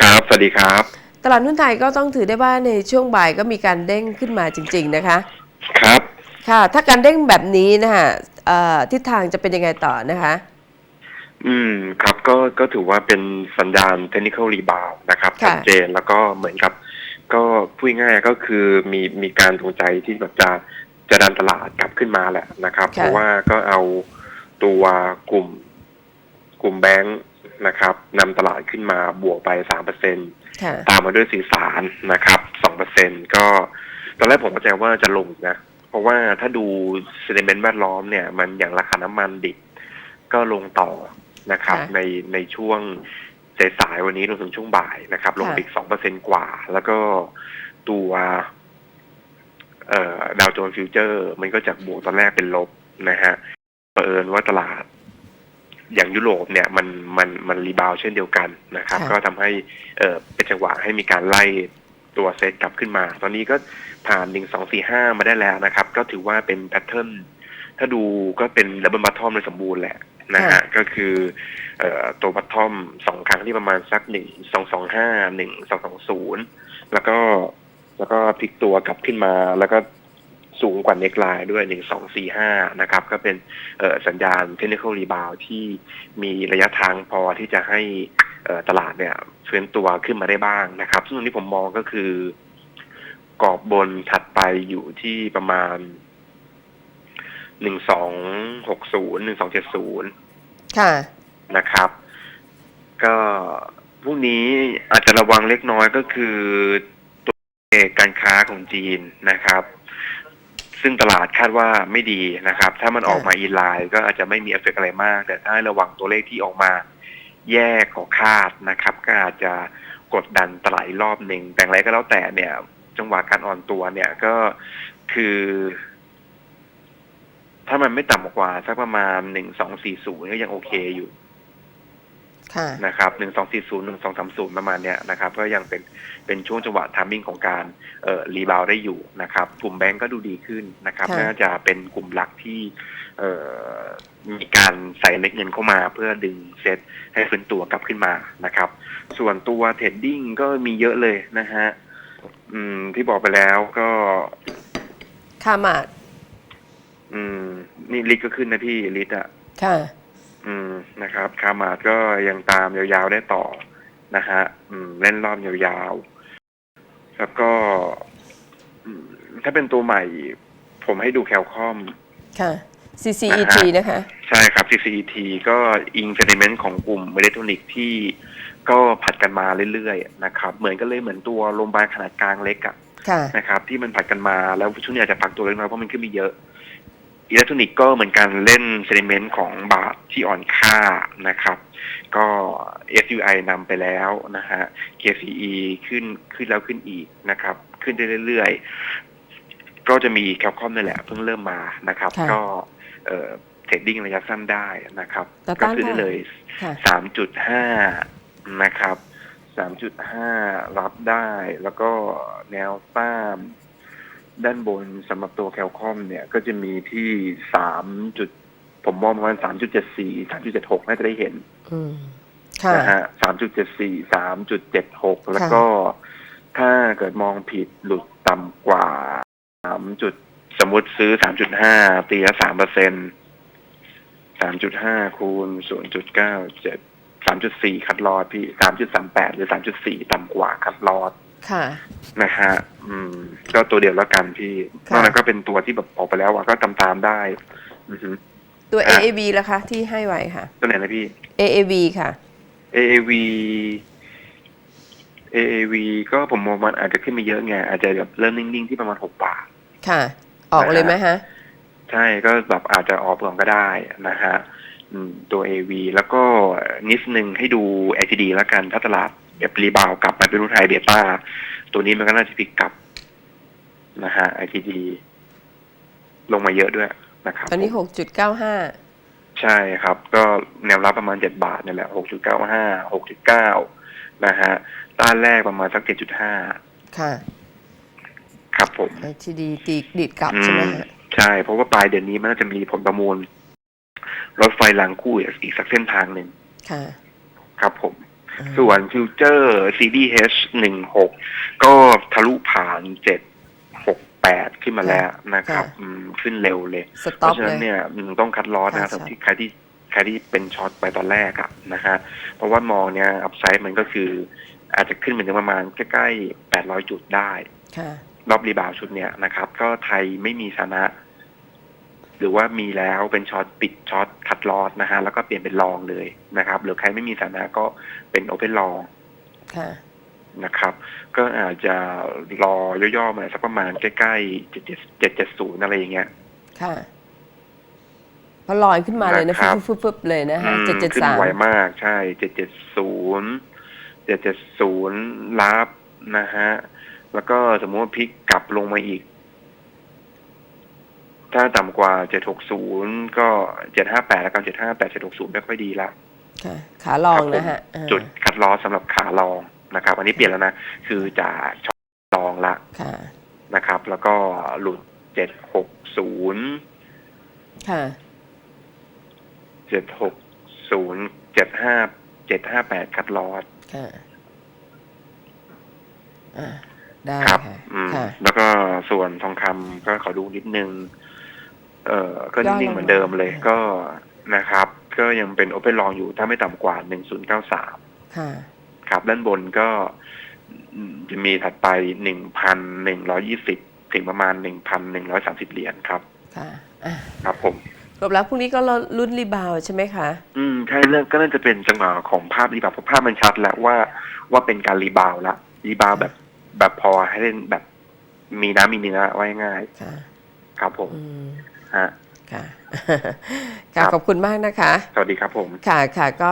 ครับ สวัสดีครับ ตลาดหุ้นไทยก็ต้องถือได้ว่าในช่วงบ่ายก็มีการเด้งขึ้นมาจริง ๆ นะคะ ครับ ค่ะ ถ้าการเด้งแบบนี้นะคะเอ่อทิศทางจะเป็นยังไงต่อนะคะ อืม ครับ ก็ ก็ถือว่าเป็นสัญญาณ technical rebound นะครับค่ะชัดเจน แล้วก็เหมือนกับ ก็พูดง่ายๆก็คือมีมีการทวงใจที่แบบจะจะดันตลาดกลับขึ้นมาแหละนะครับ เพราะว่าก็เอาตัวกลุ่ม กลุ่มแบงค์ นะครับนำตลาดขึ้นมาบวกไปสามเปอร์เซ็นตค่ะตามมาด้วยสื่อสารนะครับสองเปอร์เซ็นก็ตอนแรกผมเข้าใจว่าจะลงอีกนะ เพราะว่าถ้าดูเซนิเมนต์แวดล้อมเนี่ย มันอย่างราคาน้ำมันดิบก็ลงต่อนะครับค่ะในในช่วงสายๆวันนี้รวมถึงช่วงบ่ายนะครับ ลงค่ะอีกสองเปอร์เซ็นกว่า แล้วก็ตัวเอ่อดาวโจนส์ฟิวเจอร์ มันก็จากบวกตอนแรกเป็นลบนะฮะเผอิญว่าตลาด อย่างยุโรปเนี่ยมันมันมันรีบาวด์เช่นเดียวกันนะครับค่ะก็ทำให้เออเป็นจังหวะให้มีการไล่ตัวเซตกลับขึ้นมา ตอนนี้ก็ผ่านหนึ่งสองสี่ห้ามาได้แล้วนะครับ ก็ถือว่าเป็นแพทเทิร์นถ้าดูก็เป็นดับเบิลบัตทอมโดยสมบูรณ์แหละนะฮะค่ะก็คือเอ่อตัวบัตทอมสองครั้งที่ประมาณสักหนึ่งสองสองห้าหนึ่งสองสองศูนย์แล้วก็แล้วก็พลิกตัวกลับขึ้นมาแล้วก็ สูงกว่าเน็กไลน์ด้วยหนึ่งสองสี่ห้านะครับ ก็เป็นเอ่อสัญญาณเทคนิคอลรีบาวที่มีระยะทางพอที่จะให้เอ่อตลาดเนี่ยเฟื้นตัวขึ้นมาได้บ้างนะครับ ซึ่งตรงนี้ผมมองก็คือกรอบบนถัดไปอยู่ที่ประมาณหนึ่งสองหกศูนย์หนึ่งสองเจ็ดศูนย์ค่ะ นะครับ ก็พรุ่งนี้อาจจะระวังเล็กน้อยก็คือตัวเลขการค้าของจีนนะครับ ซึ่งตลาดคาดว่าไม่ดีนะครับ ถ้ามันออกมาอีไลน์ก็อาจจะไม่มีเอฟเฟกต์อะไรมาก แต่ถ้าให้ระวังตัวเลขที่ออกมาแย่กว่าคาดนะครับ ก็อาจจะกดดันตลาดอีกรอบหนึ่งแต่อย่างไรก็แล้วแต่เนี่ย จังหวะการอ่อนตัวเนี่ยก็คือ ถ้ามันไม่ต่ำกว่าสักประมาณหนึ่งสองสี่ศูนย์ก็ยังโอเคอยู่ค่ะ นะครับหนึ่งสองสี่ศูนย์หนึ่งสองสามศูนย์ประมาณเนี้ยนะครับก็ยังเป็นเป็นช่วงจังหวะทามมิ่งของการเอ่อรีบาวได้อยู่นะครับกลุ่มแบงก์ก็ดูดีขึ้นนะครับค่ะน่าจะเป็นกลุ่มหลักที่เอ่อมีการใส่เม็ดเงินเข้ามาเพื่อดึงเซ็ตให้ฟื้นตัวกลับขึ้นมานะครับ ส่วนตัวเทรดดิ้งก็มีเยอะเลยนะฮะอืมที่บอกไปแล้วก็ค่ามาดอืม นี่ลิทก็ขึ้นนะพี่ลิทอะค่ะ อืมนะครับคามาดก็ยังตามยาวๆได้ต่อนะฮะอืม เล่นรอบยาวๆแล้วก็อืมถ้าเป็นตัวใหม่ ผมให้ดูแคลคอมค่ะ CCET นะคะ ใช่ครับ CCET ก็อิงเซนิเมนต์ของกลุ่มอิเล็กทรอนิกส์ที่ก็ผัดกันมาเรื่อยๆนะครับ เหมือนกันเลยเหมือนตัวโรงพยาบาลขนาดกลางเล็กอะค่ะนะครับ ที่มันผัดกันมาแล้วช่วงนี้อาจจะพักตัวเล็กน้อยเพราะมันขึ้นมีเยอะ อิเล็กทรอนิกส์ก็เหมือนกันเล่นเซนิเมนต์ของบาทที่อ่อนค่านะครับ ก็ SUI นำไปแล้วนะฮะ KCE ขึ้นขึ้นแล้วขึ้นอีกนะครับ ขึ้นได้เรื่อยๆ ก็จะมีแคลคอมนี่แหละเพิ่งเริ่มมานะครับค่ะก็เอ่อเทรดดิ้งระยะสั้นได้นะครับแต่ก็ต้านซื้อได้เท่าไหร่เลยค่ะสามจุดห้านะครับสามจุดห้ารับได้แล้วก็แนวต้าน ด้านบนสำหรับตัวแคลคอมเนี่ยก็จะมีที่สามจุด ผมมองประมาณสามจุดเจ็ดสี่สามจุดเจ็ดหกน่าจะได้เห็นอืมค่ะนะฮะสามจุดเจ็ดสี่สามจุดเจ็ดหกแล้วก็ถ้าเกิดมองผิดหลุดต่ำกว่าสามจุดสมมติซื้อสามจุดห้าตีละสามเปอร์เซ็นสามจุดห้าคูณศูนย์จุดเก้าเจ็ดสามจุดสี่คัดลอดพี่สามจุดสามแปดหรือสามจุดสี่ต่ำกว่าคัดลอด ค่ะ นะฮะอืม ก็ตัวเดียวแล้วกันพี่นค่ะ อกนั้นก็เป็นตัวที่แบบออกไปแล้วอะก็ตามตามๆได้ อือฮึ ตัว อะ AAV ล่ะคะ ที่ให้ไว้ค่ะ ตัวไหนนะพี่ AAV ค่ะ AAV AAV ก็ผมมองมันอาจจะขึ้นมาเยอะไง อาจจะแบบเริ่มนิ่งๆที่ประมาณหกบาท ค่ะ ออกเลยไหมฮะ ใช่ก็แบบอาจจะออกก่อนก็ได้นะฮะอืมตัว AV แล้วก็นิดนึงให้ดู ITD แล้วกันถ้าตลาด แบบรีบาวกลับมาเป็นรุ่นไทยเบต้าตัวนี้มันก็น่าจะพลิกกลับนะฮะ ITD ลงมาเยอะด้วยนะครับตอนนี้หกจุดเก้าห้าใช่ครับ ก็แนวรับประมาณเจ็ดบาทนี่แหละหกจุดเก้าห้าหกจุดเก้านะฮะต้านแรกประมาณสักเจ็ดจุดห้าค่ะ ครับผม ITD ตีดีดกลับอืใช่ไหมมฮะใช่ เพราะว่าปลายเดือนนี้มันน่าจะมีผลประมูล รถไฟรางคู่อีกสักเส้นทางหนึ่งค่ะ ครับผม ส่วนฟิวเจอร์ CDH หนึ่งหกก็ทะลุผ่านเจ็ดหกแปดขึ้นมาแล้วนะครับค่ะอืมขึ้นเร็วเลยสเพต็อปราะฉะเลนั้นยเนี่ยอืมต้องคัดลอสนะค่ะสำหรับที่ใครที่ใครที่เป็นช็อตไปตอนแรกอะนะฮะเพราะว่ามองเนี่ยอัพไซด์มันก็คือ อาจจะขึ้นไปถึงประมาณใกล้ๆแปดร้อยจุดได้ค่ะรอบรีบาวด์ชุดเนี้ยนะครับ ก็ไทยไม่มีชนะ หรือว่ามีแล้วเป็นช็อตปิดช็อตคัดลอสนะฮะแล้วก็เปลี่ยนเป็นลองเลยนะครับ หรือใครไม่มีชนะก็เป็นโอเ n นลองค่ะนะครับ ก็อาจจะรอย่อๆมาสักประมาณใกล้ๆเจ็ดเจ็ดเจ็ดศูนย์อะไรอย่างเงี้ยค่ะพอลอยขึ้นมาเลยนะนะครับฟึบฟึบๆๆเลยนะอืฮะมเจ็ดเจ็ดขึ้นสามไวมากใช่เจ็ดเจ็ดศูนย์เจ็ดเจ็ดศูนย์รับนะฮะ แล้วก็สมมติว่าพลิกกลับลงมาอีก ถ้าต่ำกว่าเจ็ดหกศูนย์ก็เจ็ดห้าแปดแล้วกันเจ็ดห้าแปดเจ็ดหกศูนย์ไม่ค่อยดีละค่ะขาลองนะฮะอ่าจุดคัดลอสสำหรับขาลองนะครับ อันนี้เปลี่ยนแล้วนะ คือจากช็อตลองละค่ะนะครับ แล้วก็หลุดเจ็ดหกศูนย์ค่ะเจ็ดหกศูนย์เจ็ดห้าเจ็ดห้าแปดคัดลอสค่ะอ่าได้ครับค่ะอืมค่ะแล้วก็ส่วนทองคำก็ขอดูนิดนึง เอ่อก็ย่อลงนิ่งๆเหมือนเดิมเลยมาก็นะครับ ก็ยังเป็นโอเ n นลองอยู่ถ้าไม่ต่ำกว่าหนึ่งศูนย์เก้าสามค่ะ ครับ ด้านบนก็อืมจะมีถัดไปหนึ่งพันหนึ่งร้อยี่สิบถึงประมาณหนึ่งพันหนึ่งร้อยสามสิบเหรียญครับ ค่ะอะครับผมรวมแล้วพรุ่งนี้ก็รุ่นรีบาวด์ใช่ไหมคะ อืมใช่เรื่องก็น่าจะเป็นจังหวะของภาพรีบาวด์เพราะภาพมันชัดแล้วว่าว่าเป็นการรีบาวด์ละรีบาวด์แบบแบบพอให้เล่นแบบมีน้ำมีเนื้อไว้ง่าย ค่ะ ครับผมอืม ฮะค่ะครัค่ะบขอบคุณมากนะคะ สวัสดีครับผม ค่ะค่ะก็